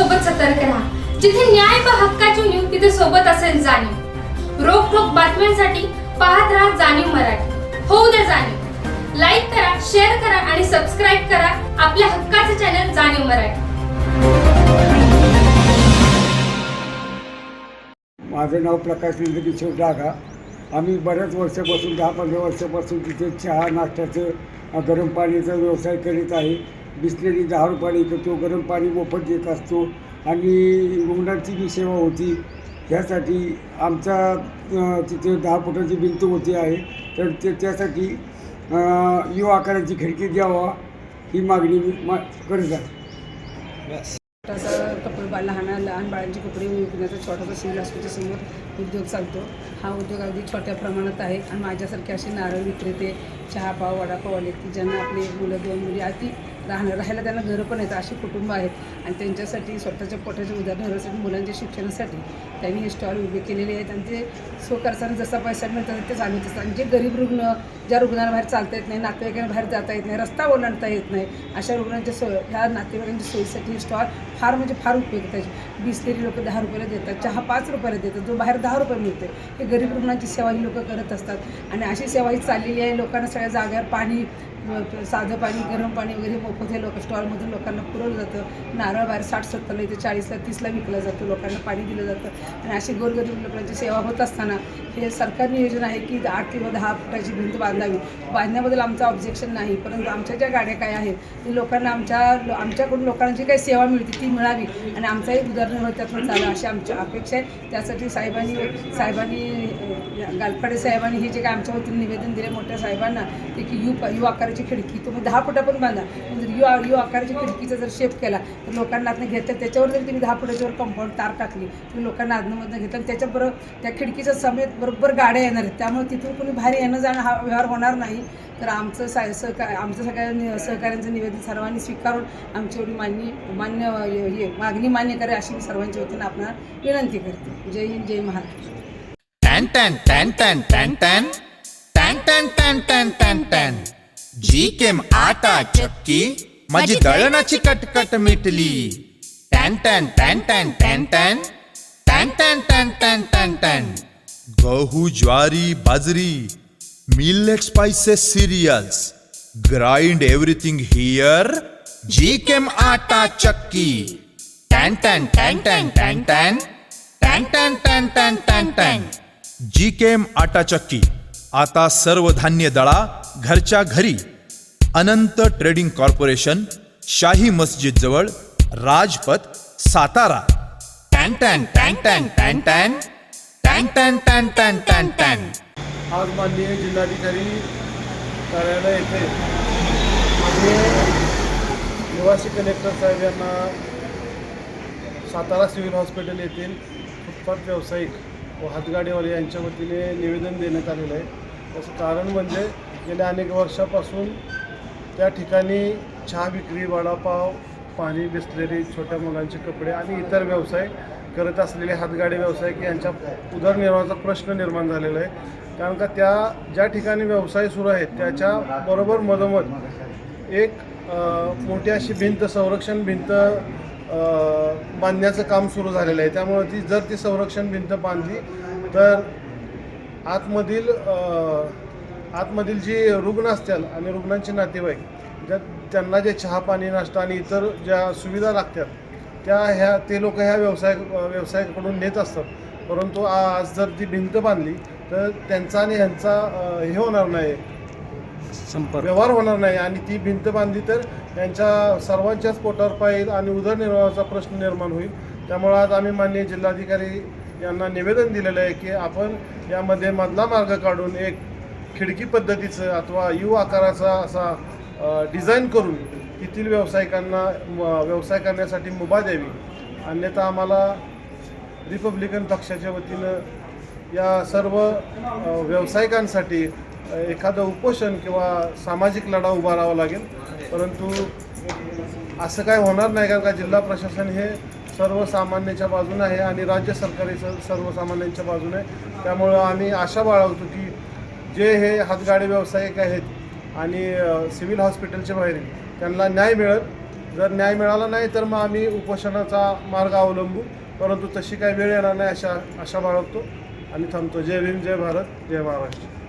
सोबत सतर्क राहा. जिथे न्याय व हक्काची न्यूज तिथे सोबत असेल जाणीव. रोख ठोक बातम्यांसाठी पाहत राहा जाणीव मराठी. होऊ द्या जाणीव. लाईक करा शेअर करा आणि सबस्क्राईब करा आपल्या हक्काचे चॅनल जाणीव मराठी. माझं नाव प्रकाश नंदगी शिवडागा आम्ही बऱ्याच वर्षापासून दहा पंधरा वर्षापासून तिथे चहा नाश्त्याचं गरम पाण्याचा व्यवसाय करीत आहे. बिसलेरी दहा रुपयाला विकतो गरम पाणी मोफत देत असतो. आणि रुग्णांची जी सेवा होती ह्यासाठी आमचा तिथे दहा फुटाची भिंत होती आहे. तर ते त्यासाठी अ, यू आकाराची खिडकी द्यावा ही मागणी मी मा करत आहे. छोटासा कपडे बा लहान लहान बाळांचे कपडे विकण्याचा छोटासा सिव्हिल हॉस्पिटल समोर उद्योग चालतो. हा उद्योग अगदी छोट्या प्रमाणात आहे आणि माझ्यासारखे असे नारळ विक्रेते चहापाव वडापाववाले की ज्यांना आपली मुलं दोन मुली अति राहणं राहायला त्यांना घरं पण येतं अशी कुटुंब आहेत. आणि त्यांच्यासाठी स्वतःच्या पोटाच्या उदाहरणासाठी मुलांच्या शिक्षणासाठी त्यांनी हे स्टॉल उभे केलेले आहेत. आणि ते स्वखर्चाने जसा पैसा मिळतात ते चालवत असतात आणि जे गरीब रुग्ण ज्या रुग्णांना बाहेर चालता येत नाही नातेवाईकांना बाहेर जाता येत नाही रस्ता ओलांडता येत नाही अशा रुग्णांच्या सोय ह्या नातेवाईकांच्या सोयीसाठी स्टॉल फार म्हणजे फार उपयोग आहे. बिसलेरी लोक दहा रुपयाला देतात चहा पाच रुपयाला देतात जो बाहेर दहा रुपये मिळते हे गरीब रुग्णांची सेवा ही लोक करत असतात. आणि अशी सेवा ही चाललेली आहे लोकांना सगळ्या जाग्यावर पाणी साधं पाणी गरम पाणी वगैरे मोफत हे लोक स्टॉलमधून लोकांना पुरवलं जातं. नारळ बाहेर साठ सत्तरला इथे चाळीसला तीसला विकला जातो लोकांना पाणी दिलं जातं. आणि अशी गोरगरीब लोकांची सेवा होत असताना हे सरकार नियोजन आहे की आठ किंवा दहा फुटाची भिंत बांधावी. बांधण्याबद्दल आमचं ऑब्जेक्शन नाही. परंतु आमच्या ज्या गाड्या काय आहेत ते लोकांना आमच्या आमच्याकडून लोकांना जी काही सेवा मिळते ती मिळावी. आणि आमचाही उदाहरण त्यातून चालू अशी आमची अपेक्षा आहे. त्यासाठी साहेबांनी साहेबांनी गालफाडे साहेबांनी हे जे काय आमच्या वतीने निवेदन दिले मोठ्या साहेबांना ते की यू यू आकाराची खिडकी तुम्ही दहा फुटा पण बांधा. जर यू यू आकाराची खिडकीचा जर शेप केला तर लोकांना आतनं घेतलं त्याच्यावर जर तुम्ही दहा फुटाच्यावर कंपाऊंड तार टाकली तर लोकांना आतनंमधनं घेतलं. त्याच्याबरोबर त्या खिडकीच्या समेत बरोबर गाड्या येणार आहेत. त्यामुळे तिथून कोणी बाहेर येणं जाणं हा व्यवहार होणार नाही तर आमचं सा सहका आमचं सगळ्या सहकाऱ्यांचं निवेदन सर्वांनी स्वीकारून आमची एवढी मान्य मान्य हे मागणी मान्य करे अशी मी सर्वांच्या वतीनं आपणाला विनंती करते जय हिंद जय महाराष्ट्र टॅन टॅन टॅन टॅन टॅन टॅन टॅन टॅन टॅन टॅन टॅन टॅन जी केम आटा चक्की माझी दळणाची कटकट मिटली टॅन टॅन टॅन टॅन टॅन टॅन टॅन टॅन टॅन टॅन टॅन टॅन गहू ज्वारी बाजरी millet spices cereals grind everything here जी केम आटा चक्की टॅन टॅन टॅन टॅन टॅन टॅन टॅन टॅन टॅन टॅन टॅन टॅन जी केम आटा चक्की आता सर्व धान्य दळा घरच्या घरी अनंत ट्रेडिंग कॉर्पोरेशन शाही मस्जिद जवळ राजपथ सातारा टॅन टॅन टॅन टॅन टॅन टॅन टॅन टॅन टॅन टॅन टॅन टॅन आज माननीय जिल्हाधिकारी कार्यालय येथे आम्ही निवासी कलेक्टर साहेब यांना सातारा सिव्हिल हॉस्पिटल येथील फुटपाथ व्यावसायिक व हातगाडीवाले यांच्या वतीने निवेदन देण्यात आलेलं आहे. त्याचं कारण म्हणजे गेल्या अनेक वर्षापासून त्या ठिकाणी चहा विक्री वडापाव पाणी बिस्लेरी छोट्या मुलांचे कपडे आणि इतर व्यवसाय करत असलेले हातगाडी व्यावसायिक यांच्या उदरनिर्वाहाचा प्रश्न निर्माण झालेला आहे. कारण का त्या ज्या ठिकाणी व्यवसाय सुरू आहेत त्याच्या बरोबर मधोमध एक मोठी अशी भिंत संरक्षण भिंत बांधण्याचं काम सुरू झालेलं आहे. त्यामुळे ती जर ती संरक्षण भिंत बांधली तर आतमधील आतमधील जी रुग्ण असतील आणि रुग्णांचे नातेवाईक ज्या त्यांना जे चहा पाणी नाश्ता आणि इतर ज्या सुविधा लागतात त्या ह्या ते लोक ह्या व्यवसाय व्यवसायाकडून नेत असतात. परंतु आज जर ती भिंत बांधली तर त्यांचा आणि ह्यांचा हे होणार नाही. व्यवहार होणार नाही. आणि ती भिंत बांधली तर त्यांच्या सर्वांच्याच पोटावर पाहिल आणि उदरनिर्वाहाचा प्रश्न निर्माण होईल. त्यामुळे आज आम्ही माननीय जिल्हाधिकारी यांना निवेदन दिलेलं आहे की आपण यामध्ये मधला मार्ग काढून एक खिडकी पद्धतीचं अथवा यू आकाराचा असा डिझाईन करून तेथील व्यावसायिकांना व्यवसाय करण्यासाठी मुभा द्यावी. अन्यथा आम्हाला रिपब्लिकन पक्षाच्या वतीनं या सर्व व्यावसायिकांसाठी एखादं उपोषण किंवा सामाजिक लढा उभारावा लागेल. परंतु असं काय होणार नाही कारण का जिल्हा प्रशासन हे सर्वसामान्यांच्या बाजूने आहे आणि राज्य सरकारी स- सर्वसामान्यांच्या बाजूने आहे. त्यामुळं आम्ही आशा बाळगतो की जे हे हातगाडी व्यावसायिक आहेत आणि सिव्हिल हॉस्पिटलच्या बाहेर त्यांना न्याय मिळेल. जर न्याय मिळाला नाही तर मग आम्ही उपोषणाचा मार्ग अवलंबू. परंतु तशी काही वेळ येणार नाही अशा आशा बाळगतो. आणि थांबतो. जय भीम जय भारत जय महाराष्ट्र.